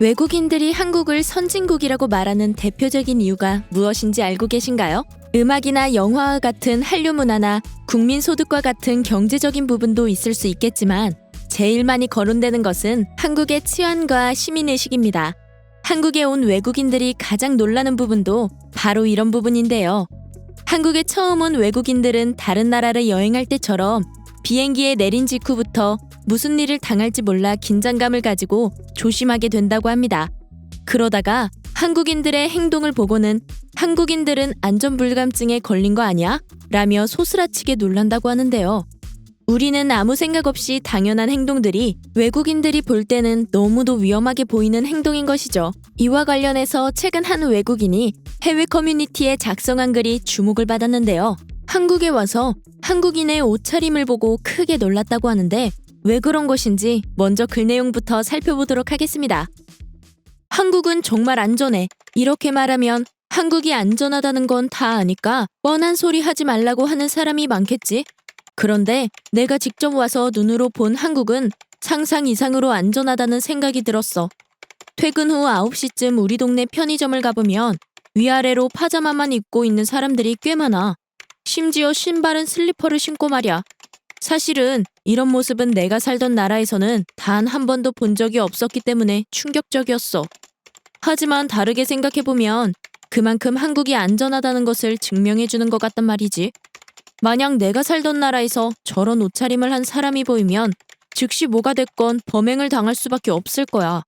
외국인들이 한국을 선진국이라고 말하는 대표적인 이유가 무엇인지 알고 계신가요? 음악이나 영화와 같은 한류 문화나 국민 소득과 같은 경제적인 부분도 있을 수 있겠지만 제일 많이 거론되는 것은 한국의 치안과 시민의식입니다. 한국에 온 외국인들이 가장 놀라는 부분도 바로 이런 부분인데요. 한국에 처음 온 외국인들은 다른 나라를 여행할 때처럼 비행기에 내린 직후부터 무슨 일을 당할지 몰라 긴장감을 가지고 조심하게 된다고 합니다. 그러다가 한국인들의 행동을 보고는 한국인들은 안전불감증에 걸린 거 아니야? 라며 소스라치게 놀란다고 하는데요. 우리는 아무 생각 없이 당연한 행동들이 외국인들이 볼 때는 너무도 위험하게 보이는 행동인 것이죠. 이와 관련해서 최근 한 외국인이 해외 커뮤니티에 작성한 글이 주목을 받았는데요. 한국에 와서 한국인의 옷차림을 보고 크게 놀랐다고 하는데 왜 그런 것인지 먼저 글 내용부터 살펴보도록 하겠습니다. 한국은 정말 안전해. 이렇게 말하면 한국이 안전하다는 건 다 아니까 뻔한 소리 하지 말라고 하는 사람이 많겠지. 그런데 내가 직접 와서 눈으로 본 한국은 상상 이상으로 안전하다는 생각이 들었어. 퇴근 후 9시쯤 우리 동네 편의점을 가보면 위아래로 파자마만 입고 있는 사람들이 꽤 많아. 심지어 신발은 슬리퍼를 신고 말이야. 사실은 이런 모습은 내가 살던 나라에서는 단 한 번도 본 적이 없었기 때문에 충격적이었어. 하지만 다르게 생각해보면 그만큼 한국이 안전하다는 것을 증명해주는 것 같단 말이지. 만약 내가 살던 나라에서 저런 옷차림을 한 사람이 보이면 즉시 뭐가 됐건 범행을 당할 수밖에 없을 거야.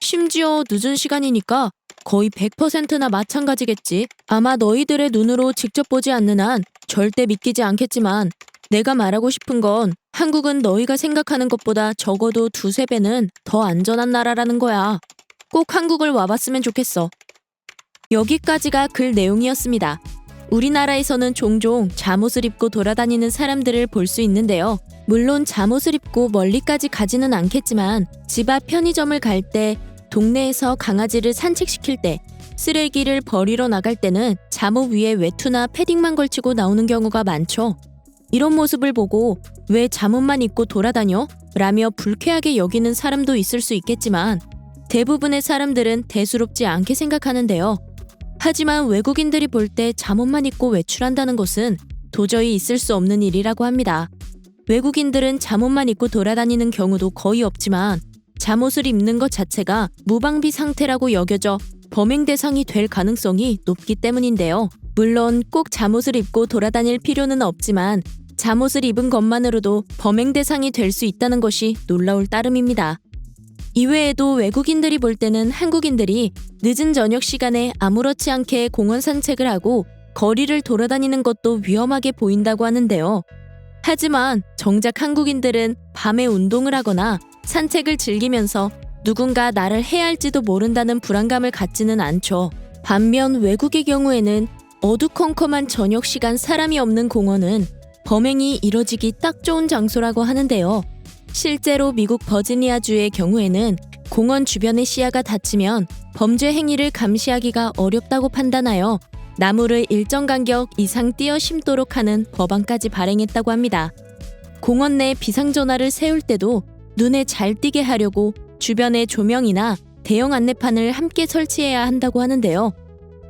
심지어 늦은 시간이니까 거의 100%나 마찬가지겠지. 아마 너희들의 눈으로 직접 보지 않는 한 절대 믿기지 않겠지만 내가 말하고 싶은 건 한국은 너희가 생각하는 것보다 적어도 두세 배는 더 안전한 나라라는 거야. 꼭 한국을 와봤으면 좋겠어. 여기까지가 글 내용이었습니다. 우리나라에서는 종종 잠옷을 입고 돌아다니는 사람들을 볼 수 있는데요. 물론 잠옷을 입고 멀리까지 가지는 않겠지만 집 앞 편의점을 갈 때, 동네에서 강아지를 산책시킬 때, 쓰레기를 버리러 나갈 때는 잠옷 위에 외투나 패딩만 걸치고 나오는 경우가 많죠. 이런 모습을 보고 왜 잠옷만 입고 돌아다녀? 라며 불쾌하게 여기는 사람도 있을 수 있겠지만 대부분의 사람들은 대수롭지 않게 생각하는데요. 하지만 외국인들이 볼 때 잠옷만 입고 외출한다는 것은 도저히 있을 수 없는 일이라고 합니다. 외국인들은 잠옷만 입고 돌아다니는 경우도 거의 없지만 잠옷을 입는 것 자체가 무방비 상태라고 여겨져 범행 대상이 될 가능성이 높기 때문인데요. 물론 꼭 잠옷을 입고 돌아다닐 필요는 없지만 잠옷을 입은 것만으로도 범행 대상이 될 수 있다는 것이 놀라울 따름입니다. 이외에도 외국인들이 볼 때는 한국인들이 늦은 저녁 시간에 아무렇지 않게 공원 산책을 하고 거리를 돌아다니는 것도 위험하게 보인다고 하는데요. 하지만 정작 한국인들은 밤에 운동을 하거나 산책을 즐기면서 누군가 나를 해할지도 모른다는 불안감을 갖지는 않죠. 반면 외국의 경우에는 어두컴컴한 저녁 시간 사람이 없는 공원은 범행이 이뤄지기 딱 좋은 장소라고 하는데요. 실제로 미국 버지니아주의 경우에는 공원 주변의 시야가 닫히면 범죄 행위를 감시하기가 어렵다고 판단하여 나무를 일정 간격 이상 띄어 심도록 하는 법안까지 발행했다고 합니다. 공원 내 비상전화를 세울 때도 눈에 잘 띄게 하려고 주변에 조명이나 대형 안내판을 함께 설치해야 한다고 하는데요.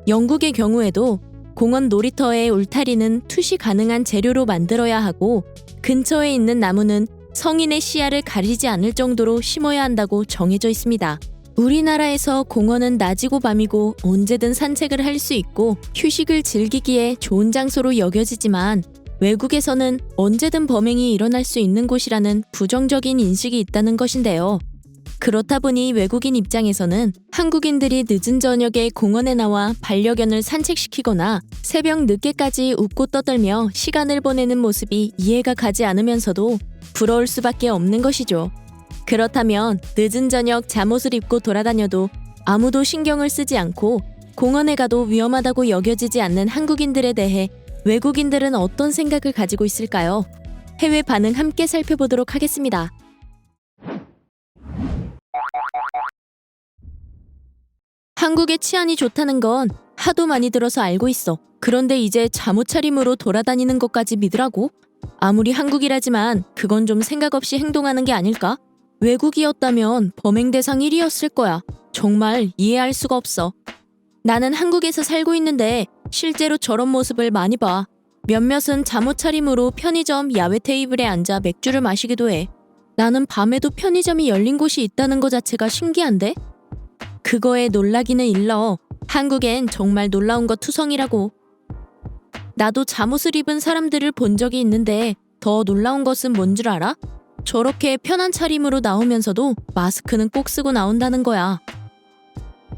영국의 경우에도 공원 놀이터의 울타리는 투시 가능한 재료로 만들어야 하고 근처에 있는 나무는 성인의 시야를 가리지 않을 정도로 심어야 한다고 정해져 있습니다. 우리나라에서 공원은 낮이고 밤이고 언제든 산책을 할 수 있고 휴식을 즐기기에 좋은 장소로 여겨지지만 외국에서는 언제든 범행이 일어날 수 있는 곳이라는 부정적인 인식이 있다는 것인데요. 그렇다 보니 외국인 입장에서는 한국인들이 늦은 저녁에 공원에 나와 반려견을 산책시키거나 새벽 늦게까지 웃고 떠들며 시간을 보내는 모습이 이해가 가지 않으면서도 부러울 수밖에 없는 것이죠. 그렇다면 늦은 저녁 잠옷을 입고 돌아다녀도 아무도 신경을 쓰지 않고 공원에 가도 위험하다고 여겨지지 않는 한국인들에 대해 외국인들은 어떤 생각을 가지고 있을까요? 해외 반응 함께 살펴보도록 하겠습니다. 한국의 치안이 좋다는 건 하도 많이 들어서 알고 있어. 그런데 이제 잠옷 차림으로 돌아다니는 것까지 믿으라고? 아무리 한국이라지만 그건 좀 생각 없이 행동하는 게 아닐까? 외국이었다면 범행 대상 1위였을 거야. 정말 이해할 수가 없어. 나는 한국에서 살고 있는데 실제로 저런 모습을 많이 봐. 몇몇은 잠옷 차림으로 편의점 야외 테이블에 앉아 맥주를 마시기도 해. 나는 밤에도 편의점이 열린 곳이 있다는 것 자체가 신기한데? 그거에 놀라기는 일러. 한국엔 정말 놀라운 것 투성이라고. 나도 잠옷을 입은 사람들을 본 적이 있는데 더 놀라운 것은 뭔 줄 알아? 저렇게 편한 차림으로 나오면서도 마스크는 꼭 쓰고 나온다는 거야.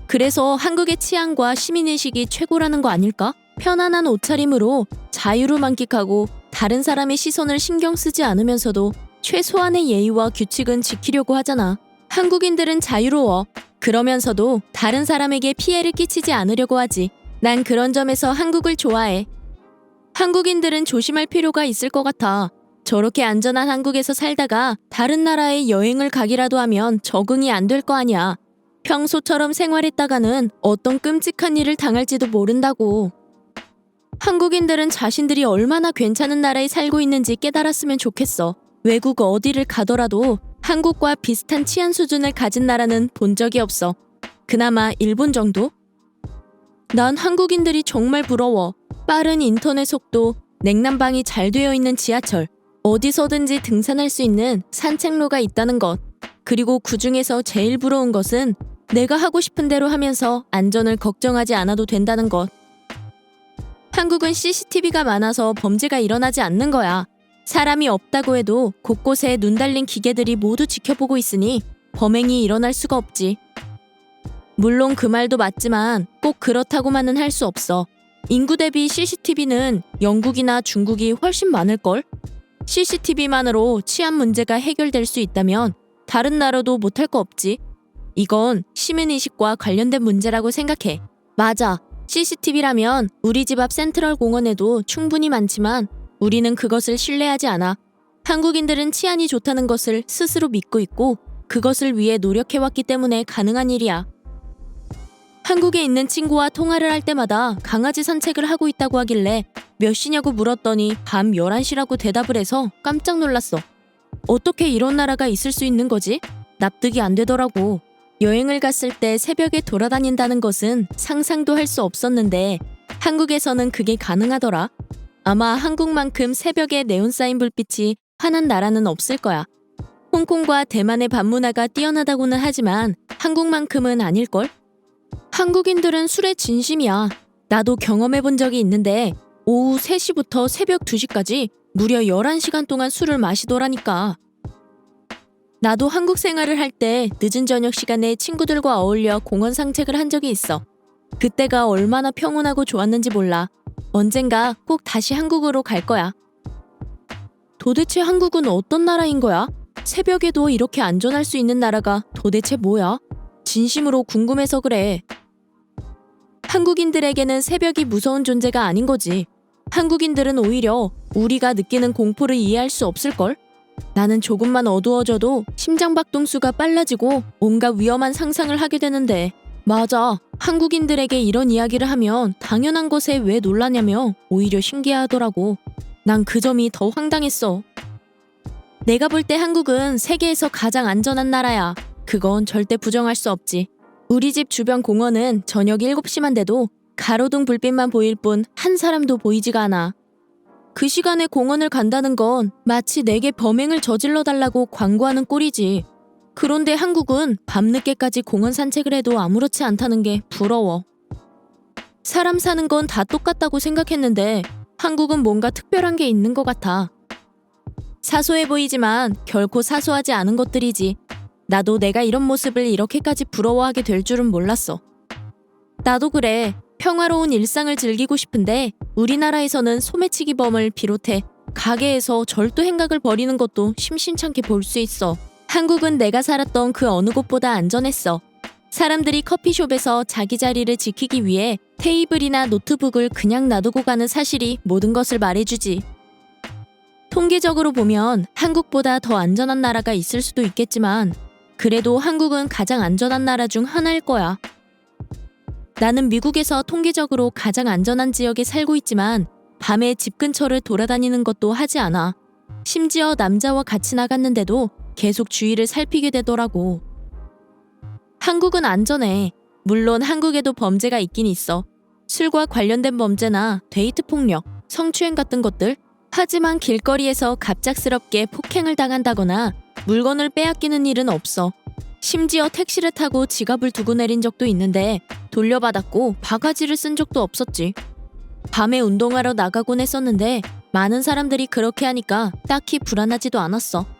그래서 한국의 치안과 시민의식이 최고라는 거 아닐까? 편안한 옷차림으로 자유를 만끽하고 다른 사람의 시선을 신경 쓰지 않으면서도 최소한의 예의와 규칙은 지키려고 하잖아. 한국인들은 자유로워. 그러면서도 다른 사람에게 피해를 끼치지 않으려고 하지. 난 그런 점에서 한국을 좋아해. 한국인들은 조심할 필요가 있을 것 같아. 저렇게 안전한 한국에서 살다가 다른 나라에 여행을 가기라도 하면 적응이 안 될 거 아니야. 평소처럼 생활했다가는 어떤 끔찍한 일을 당할지도 모른다고. 한국인들은 자신들이 얼마나 괜찮은 나라에 살고 있는지 깨달았으면 좋겠어. 외국 어디를 가더라도 한국과 비슷한 치안 수준을 가진 나라는 본 적이 없어. 그나마 일본 정도? 난 한국인들이 정말 부러워. 빠른 인터넷 속도, 냉난방이 잘 되어 있는 지하철, 어디서든지 등산할 수 있는 산책로가 있다는 것. 그리고 그 중에서 제일 부러운 것은 내가 하고 싶은 대로 하면서 안전을 걱정하지 않아도 된다는 것. 한국은 CCTV가 많아서 범죄가 일어나지 않는 거야. 사람이 없다고 해도 곳곳에 눈 달린 기계들이 모두 지켜보고 있으니 범행이 일어날 수가 없지. 물론 그 말도 맞지만 꼭 그렇다고만은 할 수 없어. 인구 대비 CCTV는 영국이나 중국이 훨씬 많을걸? CCTV만으로 치안 문제가 해결될 수 있다면 다른 나라도 못할 거 없지. 이건 시민의식과 관련된 문제라고 생각해. 맞아. CCTV라면 우리 집 앞 센트럴 공원에도 충분히 많지만 우리는 그것을 신뢰하지 않아. 한국인들은 치안이 좋다는 것을 스스로 믿고 있고 그것을 위해 노력해왔기 때문에 가능한 일이야. 한국에 있는 친구와 통화를 할 때마다 강아지 산책을 하고 있다고 하길래 몇 시냐고 물었더니 밤 11시라고 대답을 해서 깜짝 놀랐어. 어떻게 이런 나라가 있을 수 있는 거지? 납득이 안 되더라고. 여행을 갔을 때 새벽에 돌아다닌다는 것은 상상도 할 수 없었는데 한국에서는 그게 가능하더라. 아마 한국만큼 새벽에 네온사인 불빛이 환한 나라는 없을 거야. 홍콩과 대만의 밤문화가 뛰어나다고는 하지만 한국만큼은 아닐걸? 한국인들은 술에 진심이야. 나도 경험해 본 적이 있는데 오후 3시부터 새벽 2시까지 무려 11시간 동안 술을 마시더라니까. 나도 한국 생활을 할 때 늦은 저녁 시간에 친구들과 어울려 공원 산책을 한 적이 있어. 그때가 얼마나 평온하고 좋았는지 몰라. 언젠가 꼭 다시 한국으로 갈 거야. 도대체 한국은 어떤 나라인 거야? 새벽에도 이렇게 안전할 수 있는 나라가 도대체 뭐야? 진심으로 궁금해서 그래. 한국인들에게는 새벽이 무서운 존재가 아닌 거지. 한국인들은 오히려 우리가 느끼는 공포를 이해할 수 없을걸? 나는 조금만 어두워져도 심장박동수가 빨라지고 온갖 위험한 상상을 하게 되는데 맞아. 한국인들에게 이런 이야기를 하면 당연한 것에 왜 놀라냐며 오히려 신기해하더라고. 난 그 점이 더 황당했어. 내가 볼 때 한국은 세계에서 가장 안전한 나라야. 그건 절대 부정할 수 없지. 우리 집 주변 공원은 저녁 7시만 돼도 가로등 불빛만 보일 뿐 한 사람도 보이지가 않아. 그 시간에 공원을 간다는 건 마치 내게 범행을 저질러 달라고 광고하는 꼴이지. 그런데 한국은 밤늦게까지 공원 산책을 해도 아무렇지 않다는 게 부러워. 사람 사는 건 다 똑같다고 생각했는데 한국은 뭔가 특별한 게 있는 것 같아. 사소해 보이지만 결코 사소하지 않은 것들이지. 나도 내가 이런 모습을 이렇게까지 부러워하게 될 줄은 몰랐어. 나도 그래. 평화로운 일상을 즐기고 싶은데 우리나라에서는 소매치기범을 비롯해 가게에서 절도 행각을 벌이는 것도 심심찮게 볼 수 있어. 한국은 내가 살았던 그 어느 곳보다 안전했어. 사람들이 커피숍에서 자기 자리를 지키기 위해 테이블이나 노트북을 그냥 놔두고 가는 사실이 모든 것을 말해주지. 통계적으로 보면 한국보다 더 안전한 나라가 있을 수도 있겠지만 그래도 한국은 가장 안전한 나라 중 하나일 거야. 나는 미국에서 통계적으로 가장 안전한 지역에 살고 있지만 밤에 집 근처를 돌아다니는 것도 하지 않아. 심지어 남자와 같이 나갔는데도 계속 주위를 살피게 되더라고. 한국은 안전해. 물론 한국에도 범죄가 있긴 있어. 술과 관련된 범죄나 데이트 폭력, 성추행 같은 것들. 하지만 길거리에서 갑작스럽게 폭행을 당한다거나 물건을 빼앗기는 일은 없어. 심지어 택시를 타고 지갑을 두고 내린 적도 있는데 돌려받았고 바가지를 쓴 적도 없었지. 밤에 운동하러 나가곤 했었는데 많은 사람들이 그렇게 하니까 딱히 불안하지도 않았어.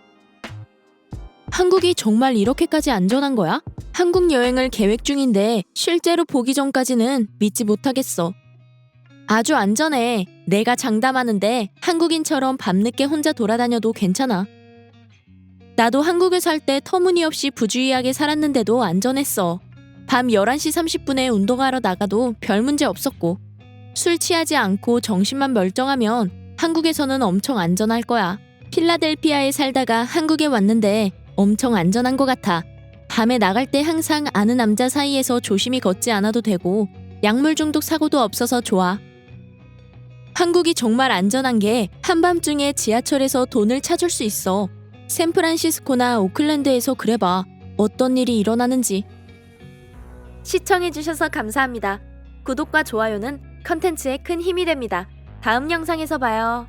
한국이 정말 이렇게까지 안전한 거야? 한국 여행을 계획 중인데 실제로 보기 전까지는 믿지 못하겠어. 아주 안전해. 내가 장담하는데 한국인처럼 밤늦게 혼자 돌아다녀도 괜찮아. 나도 한국에 살 때 터무니없이 부주의하게 살았는데도 안전했어. 밤 11시 30분에 운동하러 나가도 별 문제 없었고, 술 취하지 않고 정신만 멀쩡하면 한국에서는 엄청 안전할 거야. 필라델피아에 살다가 한국에 왔는데 엄청 안전한 것 같아. 밤에 나갈 때 항상 아는 남자 사이에서 조심히 걷지 않아도 되고, 약물 중독 사고도 없어서 좋아. 한국이 정말 안전한 게 한밤중에 지하철에서 돈을 찾을 수 있어. 샌프란시스코나 오클랜드에서 그래봐. 어떤 일이 일어나는지. 시청해주셔서 감사합니다. 구독과 좋아요는 컨텐츠에 큰 힘이 됩니다. 다음 영상에서 봐요.